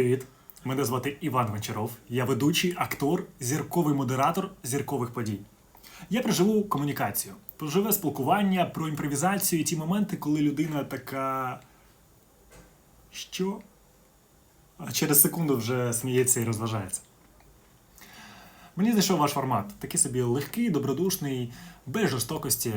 привіт! Мене звати Іван Гончаров. Я ведучий, актор, зірковий модератор зіркових подій. Я проживу комунікацію, проживе спілкування про імпровізацію і ті моменти, коли людина така. Що? А через секунду вже сміється і розважається. Мені зайшов ваш формат. Такий собі легкий, добродушний, без жорстокості.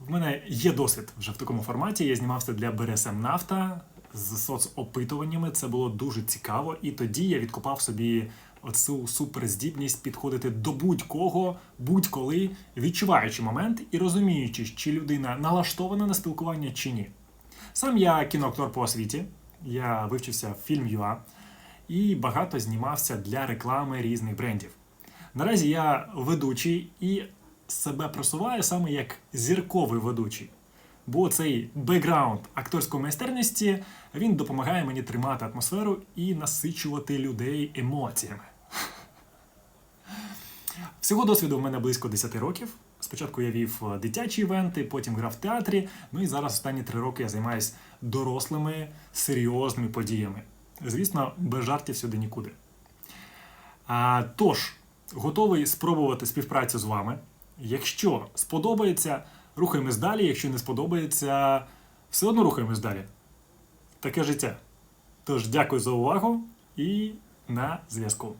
В мене є досвід вже в такому форматі. Я знімався для БРСМ Нафта з соцопитуваннями. Це було дуже цікаво. І тоді я відкопав собі оцю суперздібність підходити до будь-кого, будь-коли, відчуваючи момент і розуміючи, чи людина налаштована на спілкування чи ні. Сам я кіноактор по освіті. Я вивчився в фільм ЮА і багато знімався для реклами різних брендів. Наразі я ведучий і себе просуваю саме як зірковий ведучий. Бо цей бекграунд акторської майстерності він допомагає мені тримати атмосферу і насичувати людей емоціями. Всього досвіду в мене близько 10 років. Спочатку я вів е, дитячі івенти, потім грав в театрі. Ну і зараз останні три роки я займаюся дорослими серйозними подіями. Звісно, без жартів сюди нікуди. А, тож, готовий спробувати співпрацю з вами. Якщо сподобається, рухаємось далі. Якщо не сподобається, все одно рухаємось далі. Таке життя. Тож, дякую за увагу і на зв'язку.